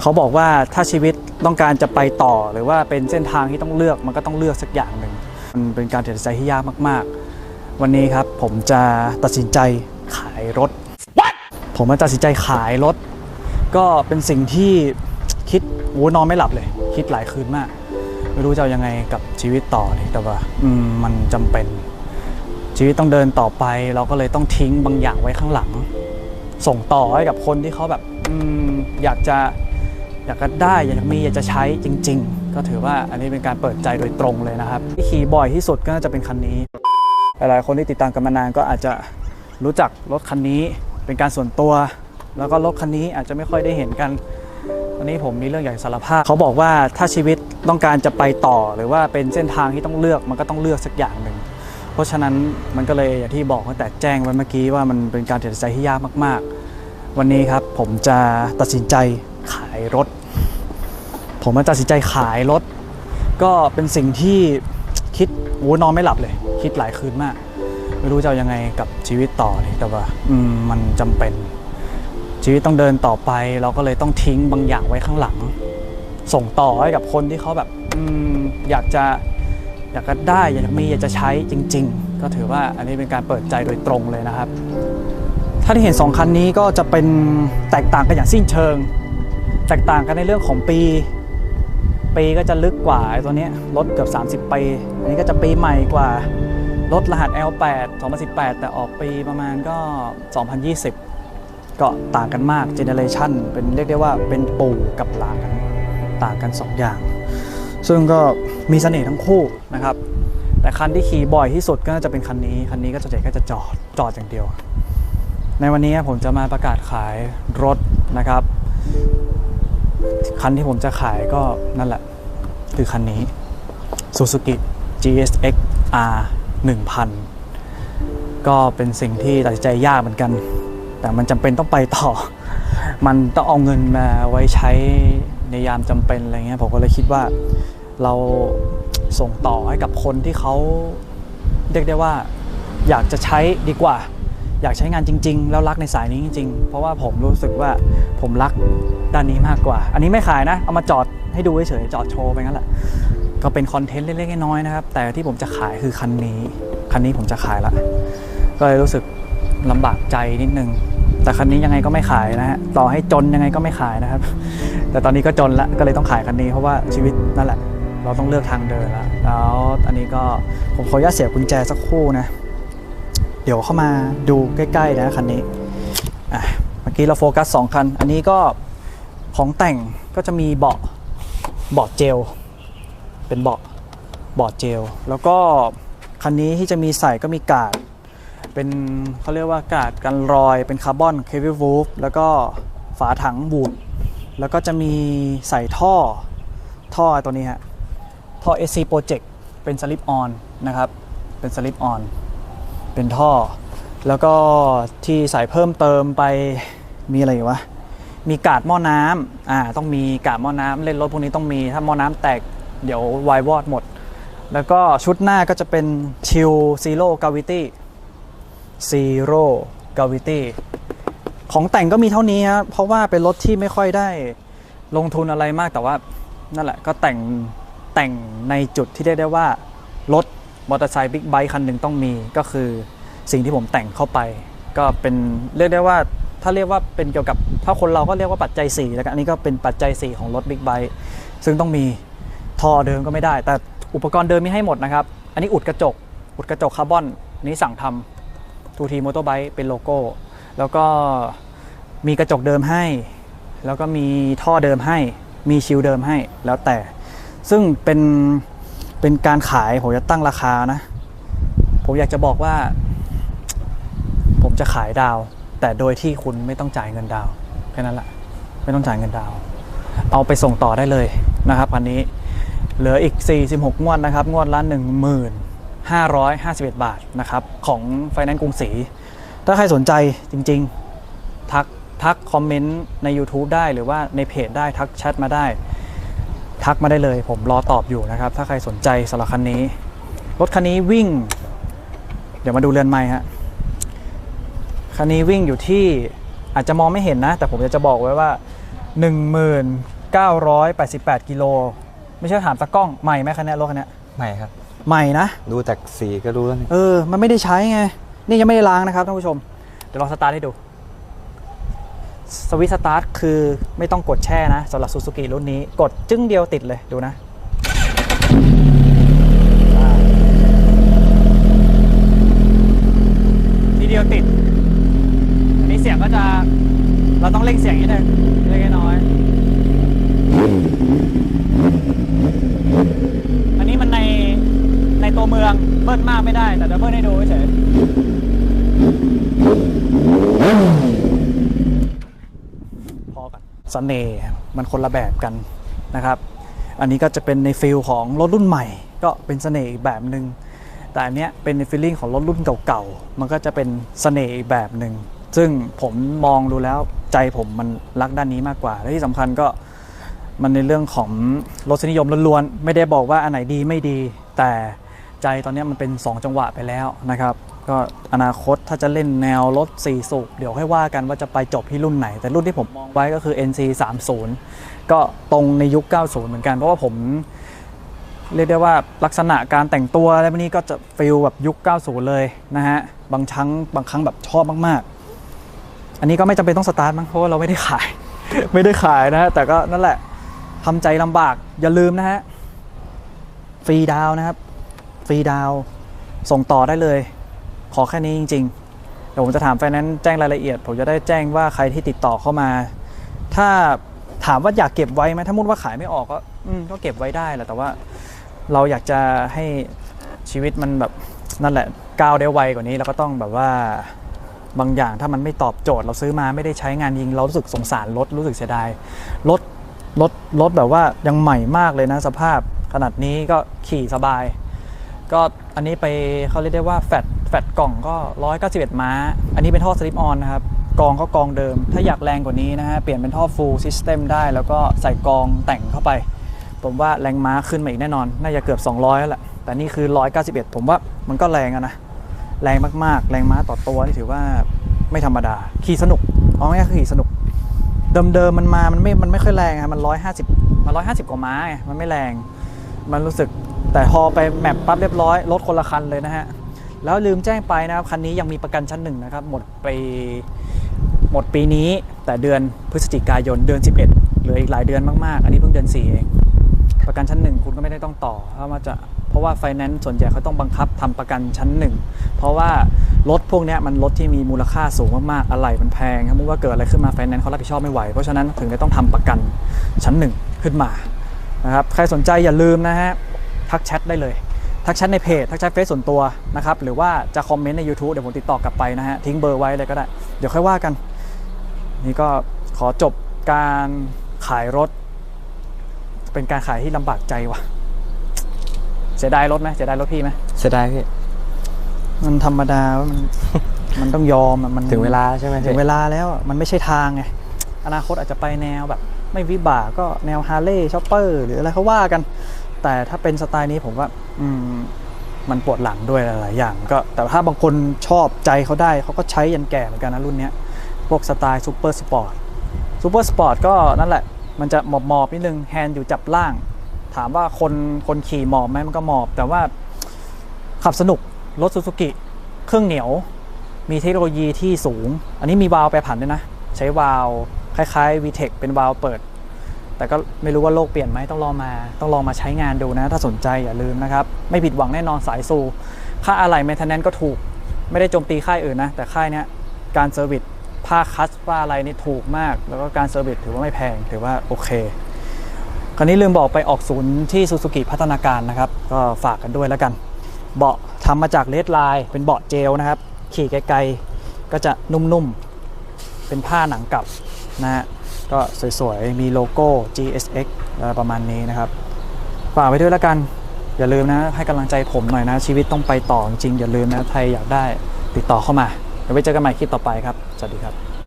เขาบอกว่าถ้าชีวิตต้องการจะไปต่อหรือว่าเป็นเส้นทางที่ต้องเลือกมันก็ต้องเลือกสักอย่างหนึ่งมันเป็นการตัดสินใจที่ยากมาก ๆ วันนี้ครับผมจะตัดสินใจขายรถผมมาตัดสินใจขายรถ ก็เป็นสิ่งที่คิดโอ้นอนไม่หลับเลย คิดหลายคืนมาก ไม่รู้จะเอายังไงกับชีวิตต่อเลยแต่ว่าอืมมันจำเป็นชีวิตต้องเดินต่อไป เราก็เลยต้องทิ้งบางอย่างไว้ข้างหลัง ส่งต่อให้กับคนที่เขาแบบอมอยากจะ อยากจะได้อยากมีอยากจะใช้จริง ๆ ก็ถือว่าอันนี้เป็นการเปิดใจโดยตรงเลยนะครับที่ขี่บ่อยที่สุดก็น่าจะเป็นคันนี้ หลายๆคนที่ติดตามกันมานานก็อาจจะรู้จักรถคันนี้เป็นการส่วนตัว แล้วก็รถคันนี้อาจจะไม่ค่อยได้เห็นกันวันนี้ผมมีเรื่องอยากสารภาพเขาบอกว่าถ้าชีวิตต้องการจะไปต่อหรือว่าเป็นเส้นทางที่ต้องเลือกมันก็ต้องเลือกสักอย่างหนึ่งเพราะฉะนั้นมันก็เลยอย่างที่บอกตั้งแต่แจ้งไว้เมื่อกี้ว่ามันเป็นการตัดสินใจที่ยากมาก ๆ วันนี้ครับผมจะตัดสินใจายรถ ผมมาตัดสินใจขายรถ ก็เป็นสิ่งที่คิดโอ้นอนไม่หลับเลย คิดหลายคืนมาก ไม่รู้จะยังไงกับชีวิตต่อเลยแต่ว่าอืมมันจำเป็น ชีวิตต้องเดินต่อไป เราก็เลยต้องทิ้งบางอย่างไว้ข้างหลัง ส่งต่อให้กับคนที่เขาแบบออยากจะอยากจะได้อยากจะมีอยากจะใช้จริง ๆ ก็ถือว่าอันนี้เป็นการเปิดใจโดยตรงเลยนะครับ ถ้าที่เห็นสองคันนี้ก็จะเป็นแตกต่างกันอย่างสิ้นเชิง แตกต่างกันในเรื่องของปีปีก็จะลึกกว่าไอ้ตัวนี้รถเกือบ 30 ปี อันนี้ก็จะปีใหม่กว่ารถรหัส L8 2018 แต่ออกปีประมาณก็ 2020 ก็ต่างกันมากเจเนเรชันเป็นเรียกได้ว่าเป็นปู่กับหลานต่างกัน 2 อย่าง ซึ่งก็มีเสน่ห์ทั้งคู่นะครับ แต่คันที่ขี่บ่อยที่สุดก็น่าจะเป็นคันนี้ คันนี้ก็จะเจ๊ก็จะจอดจอดอย่างเดียว ในวันนี้ผมจะมาประกาศขายรถนะครับ คันที่ผมจะขายก็นั่นแหละ คือคันนี้ Suzuki GSX R 1000 ก็เป็นสิ่งที่ตัดใจยากเหมือนกัน แต่มันจำเป็นต้องไปต่อ มันต้องเอาเงินมาไว้ใช้ในยามจำเป็นอะไรเงี้ยผมก็เลยคิดว่าเราส่งต่อให้กับคนที่เขาเรียกได้ว่าอยากจะใช้ดีกว่า อยากใช้งานจริง ๆ แล้วรักในสายนี้จริง ๆ เพราะว่าผมรู้สึกว่าผมรักด้านนี้มากกว่า อันนี้ไม่ขายนะ เอามาจอดให้ดูเฉยๆจอดโชว์ไปงั้นแหละก็เป็นคอนเทนต์เล็กๆน้อยๆนะครับ แต่ที่ผมจะขายคือคันนี้ คันนี้ผมจะขายละ ก็เลยรู้สึกลำบากใจนิดนึง แต่คันนี้ยังไงก็ไม่ขายนะฮะ ต่อให้จนยังไงก็ไม่ขายนะครับ แต่ตอนนี้ก็จนละ ก็เลยต้องขายคันนี้เพราะว่าชีวิตนั่นแหละ เราต้องเลือกทางเดินละ แล้วอันนี้ก็ผมขออนุญาตเสียบกุญแจสักคู่นะ ดี๋ยวเข้ามาดูใกล้ๆนะคันนี้อะเมื่อกี้เราโฟกัส 2 คัน อันนี้ก็ของแต่งก็จะมีเบาะเบาะเจล เป็นเบาะเบาะเจล แล้วก็คันนี้ที่จะมีใส่ก็มีกาดเป็นเขาเรียกว่ากาดกันรอยเป็นคาร์บอนเควิลวูฟแล้วก็ฝาถังบูดแล้วก็จะมีใส่ท่อท่อตัวนี้ฮะท่อ SC Project เป็นสลิปออนนะครับ เป็นสลิปออน เป็นท่อ แล้วก็ที่ใส่เพิ่มเติมไปมีอะไรอีกวะมีกาดหม้อน้ำอ่าต้องมีกาดหม้อน้ำเล่นรถพวกนี้ต้องมีถ้าหม้อน้ำแตกเดี๋ยววายวอดหมด แล้วก็ชุดหน้าก็จะเป็นชิลซีโร่กาวิตี้ซีโร่กาวิตี้ของแต่งก็มีเท่านี้ครับเพราะว่าเป็นรถที่ไม่ค่อยได้ลงทุนอะไรมากแต่ว่านั่นแหละก็แต่งแต่งในจุดที่เรียกได้ว่ารถ มอเตอร์ไซค์บิ๊กไบค์คันหนึ่งต้องมีก็คือสิ่งที่ผมแต่งเข้าไป ก็เป็นเรียกได้ว่าถ้าเรียกว่าเป็นเกี่ยวกับถ้าคนเราก็เรียกว่าปัจจัย4แล้วกันอันนี้ก็เป็นปัจจัย 4 ของรถบิ๊กไบค์ซึ่งต้องมีท่อเดิมก็ไม่ได้ แต่อุปกรณ์เดิมมีให้หมดนะครับ อันนี้อุดกระจก อุดกระจกคาร์บอนอันนี้สั่งทำทูทีมอเตอร์ไบค์เป็นโลโก้ แล้วก็มีกระจกเดิมให้ แล้วก็มีท่อเดิมให้ มีชิลเดิมให้แล้วแต่ ซึ่งเป็น เป็นการขายผมจะตั้งราคานะ ผมอยากจะบอกว่า ผมจะขายดาว แต่โดยที่คุณไม่ต้องจ่ายเงินดาวแค่นั้นแหละไม่ต้องจ่ายเงินดาว เอาไปส่งต่อได้เลยนะครับอันนี้เหลืออีก 46 งวดนะครับ งวดละ1551 บาทนะครับ ของไฟแนนซ์กรุงศรีถ้าใครสนใจจริง ๆ ทักทักคอมเมนต์ใน YouTube ได้หรือว่าในเพจได้ทักแชทมาได้ ทักมาได้เลย ผมรอตอบอยู่นะครับ ถ้าใครสนใจสำหรับคันนี้ รถคันนี้วิ่ง เดี๋ยวมาดูเรือนไม้ฮะคันนี้วิ่งอยู่ที่อาจจะมองไม่เห็นนะ แต่ผมจะจะบอกไว้ว่า 1988 กิโล ไม่ใช่ถามตะกล้องใหม่ไหมคันเนี้ยรถคันเนี้ยใหม่ครับ ใหม่นะ ดูจากสีก็รู้แล้วนี่เออ มันไม่ได้ใช้ไง นี่ยังไม่ได้ล้างนะครับท่านผู้ชม เดี๋ยวลองสตาร์ทให้ดู สวิตสตาร์ทคือไม่ต้องกดแช่นะสำหรับซูซูกิรุ่นนี้กดจึ้งเดียวติดเลยดูนะ ทีเดียวติด อันนี้เสียงก็จะเราต้องเร่งเสียงนิดนึงเล็กน้อย อันนี้มันในในตัวเมืองเบิ้ลมากไม่ได้ แต่จะเบิ้ลให้ดูเฉย สเสน่ห์มันคนละแบบกันนะครับ อันนี้ก็จะเป็นในฟิลของรถรุ่นใหม่ ก็เป็นเสน่ห์อีกแบบหนึ่งแต่อันเนี้ยเป็นในฟีลลิ่งของรถรุ่นเก่าๆ มันก็จะเป็นเสน่ห์อีกแบบหนึ่งซึ่งผมมองดูแล้วใจผมมันรักด้านนี้มากกว่า และที่สำคัญก็มันในเรื่องของรสนิยมล้วนๆ ไม่ได้บอกว่าอันไหนดีไม่ดี แต่ใจตอนนี้มันเป็น 2 จังหวะไปแล้วนะครับ ก็อนาคตถ้าจะเล่นแนวรถ4สูบเดี๋ยวค่อยว่ากันว่าจะไปจบที่รุ่นไหน แต่รุ่นที่ผมมองไว้ก็คือ NC 30ก็ตรงในยุค 90 เหมือนกัน เพราะว่าผมเรียกได้ว่าลักษณะการแต่งตัวอะไรพวกนี้ก็จะฟิลแบบยุค 90 เลยนะฮะ บางครั้งบางครั้งแบบชอบมากๆ อันนี้ก็ไม่จำเป็นต้องสตาร์ทมั้งเพราะว่าเราไม่ได้ขาย ไม่ได้ขายนะฮะแต่ก็นั่นแหละทำใจลำบากอย่าลืมนะฮะฟรีดาวนะครับฟรีดาวส่งต่อได้เลย ขอแค่นี้จริงๆเดี๋ยวผมจะถามไฟแนนซ์แจ้งรายละเอียด ผมจะได้แจ้งว่าใครที่ติดต่อเข้ามา ถ้าถามว่าอยากเก็บไว้ไหมถ้ามุดว่าขายไม่ออกก็อก็เก็บไว้ได้แหละแต่ว่าเราอยากจะให้ชีวิตมันแบบนั่นแหละก้าวได้ไวกว่านี้เราก็ต้องแบบว่าบางอย่างถ้ามันไม่ตอบโจทย์เราซื้อมาไม่ได้ใช้งานยิง เรารู้สึกสงสารรถรู้สึกเสียดายรถรถรถแบบว่ายังใหม่มากเลยนะสภาพขนาดนี้ก็ขี่สบาย ก็อันนี้ไปเขาเรียกได้ว่าแฟต แฟตกล่องก็ 191 ม้า อันนี้เป็นท่อสลิปออนนะครับ กองก็กองเดิม ถ้าอยากแรงกว่านี้นะฮะ เปลี่ยนเป็นท่อ full system ได้ แล้วก็ใส่กองแต่งเข้าไป ผมว่าแรงม้าขึ้นมาอีกแน่นอน น่าจะเกือบ 200 แล้วแหละ แต่นี่คือ 191 ผมว่ามันก็แรงอะนะ แรงมากๆ แรงม้าต่อตัวนี่ถือว่าไม่ธรรมดา ขี่สนุกเอาง่ายๆขี่สนุก เดิมๆมันมา มันไม่ มันไม่ค่อยแรงอะมันร้อยห้าสิบมันร้อยห้าสิบกว่าม้าไงมันไม่แรง มันรู้สึก แต่พอไปแมปปั๊บเรียบร้อย รถคนละคันเลยนะฮะ แล้วลืมแจ้งไปนะครับคันนี้ยังมีประกันชั้นหนึ่งนะครับหมดไปหมดปีนี้แต่เดือนพฤศจิกายนเดือน 11เหลืออีกหลายเดือนมากๆ อันนี้เพิ่งเดือน4เองประกันชั้นหนึ่งคุณก็ไม่ได้ต้องต่อเพราะว่าจะเพราะว่าไฟแนนซ์ส่วนใหญ่เขาต้องบังคับทำประกันชั้นหนึ่งเพราะว่ารถพวกนี้มันรถที่มีมูลค่าสูงมากๆอะไหล่มันแพงถ้ามุติว่าเกิดอะไรขึ้นมาไฟแนนซ์เขารับผิดชอบไม่ไหว เพราะฉะนั้นถึงจะต้องทำประกันชั้นหนึ่งขึ้นมานะครับใครสนใจอย่าลืมนะฮะทักแชทได้เลย ทักแชทในเพจทักแชทเฟซส่วนตัวนะครับหรือว่าจะคอมเมนต์ใน YouTube เดี๋ยวผมติดต่อกลับไปนะฮะทิ้งเบอร์ไว้เลยก็ได้ เดี๋ยวค่อยว่ากัน นี่ก็ขอจบการขายรถ เป็นการขายที่ลำบากใจว่ะ เสียดายรถไหมเสียดายรถพี่ไหมเสียดายพี่ มันธรรมดาว่ามันมันต้องยอมอะมันถึงเวลาใช่ไหมถึพี่งเวลาแล้วอะมันไม่ใช่ทางไงอนาคตอาจจะไปแนวแบบ ไม่วิบากก็แนวฮาร์เลย์ชอปเปอร์หรืออะไรเขาว่ากัน แต่ถ้าเป็นสไตล์นี้ผมว่า อืมมันปวดหลังด้วยหลายๆอย่าง ก็แต่ถ้าบางคนชอบใจเขาได้เขาก็ใช้ยันแก่เหมือนกันนะรุ่นนี้พวกสไตล์ซูเปอร์สปอร์ตซูเปอร์สปอร์ตก็นั่นแหละ มันจะหมอบหมอบนิดนึงแฮนด์อยู่จับล่าง ถามว่าคนคนขี่หมอบไหมมันก็หมอบ แต่ว่าขับสนุกรถซูซูกิเครื่องเหนียว มีเทคโนโลยีที่สูง อันนี้มีวาล์วแปรผันด้วยนะ ใช้วาล์วคล้ายๆ VTEC เป็นวาล์วเปิด แต่ก็ไม่รู้ว่าโลกเปลี่ยนไหมต้องลองมา ต้องลองมาใช้งานดูนะ ถ้าสนใจอย่าลืมนะครับ ไม่ผิดหวังแน่นอนสายซู ค่าอะไหล่แมนเทนแนนก็ถูก ไม่ได้โจมตีค่ายอื่นนะ แต่ค่ายเนี้ยการเซอร์วิสผ้าคัสผ้าอะไรนี่ถูกมาก แล้วก็การเซอร์วิสถือว่าไม่แพง ถือว่าโอเค คราวนี้ลืมบอกไปออกศูนย์ที่ซูซูกิพัฒนาการนะครับ ก็ฝากกันด้วยแล้วกัน เบาะทำมาจากเลดไลน์เป็นเบาะเจลนะครับ ขี่ไกลๆก็จะนุ่มๆ เป็นผ้าหนังกลับนะฮะ ก็สวยๆ มีโลโก้ GSX ประมาณนี้นะครับ ฝากไว้ด้วยแล้วกัน อย่าลืมนะ ให้กำลังใจผมหน่อยนะ ชีวิตต้องไปต่อจริงอย่าลืมนะใครอยากได้ติดต่อเข้ามา เดี๋ยวไว้เจอกันใหม่คลิปต่อไปครับ สวัสดีครับ